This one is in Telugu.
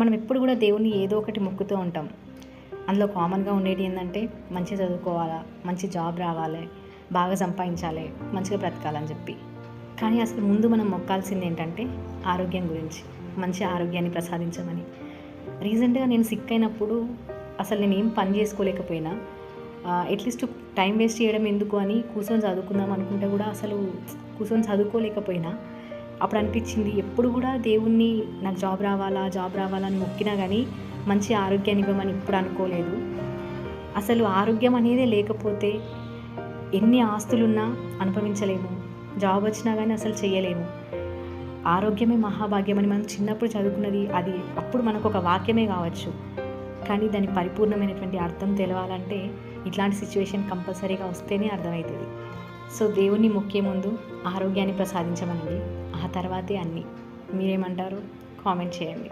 మనం ఎప్పుడు కూడా దేవుణ్ణి ఏదో ఒకటి మొక్కుతూ ఉంటాం. అందులో కామన్గా ఉండేది ఏంటంటే మంచిగా చదువుకోవాలా మంచి జాబ్ రావాలి బాగా సంపాదించాలి మంచిగా బ్రతకాలని చెప్పి. కానీ అసలు ముందు మనం మొక్కాల్సింది ఏంటంటే ఆరోగ్యం గురించి మంచి ఆరోగ్యాన్ని ప్రసాదించమని. రీసెంట్గా నేను సిక్ అయినప్పుడు అసలు నేను ఏం పని చేసుకోలేకపోయినా అట్లీస్ట్ టైం వేస్ట్ చేయడం ఎందుకు అని కూర్చొని చదువుకుందాం అనుకుంటే కూడా అసలు కూర్చొని చదువుకోలేకపోయినా అప్పుడు అనిపించింది ఎప్పుడు కూడా దేవుణ్ణి నాకు జాబ్ రావాలా జాబ్ రావాలా అని మొక్కినా కానీ మంచి ఆరోగ్యాన్ని ఇవ్వమని ఇప్పుడు అనుకోలేదు. అసలు ఆరోగ్యం అనేదే లేకపోతే ఎన్ని ఆస్తులున్నా అనుభవించలేము. జాబ్ వచ్చినా కానీ అసలు చేయలేము ఆరోగ్యమే మహాభాగ్యం అని మనం చిన్నప్పుడు చదువుకున్నది అది అప్పుడు మనకు ఒక వాక్యమే కావచ్చు. కానీ దాని పరిపూర్ణమైనటువంటి అర్థం తెలవాలంటే ఇట్లాంటి సిచ్యువేషన్ కంపల్సరీగా వస్తేనే అర్థమవుతుంది. సో దేవుణ్ణి మొక్కే ముందు ఆరోగ్యాన్ని ప్రసాదించమనండి. ఆ తర్వాతే అన్నీ. మీరేమంటారు? కామెంట్ చేయండి.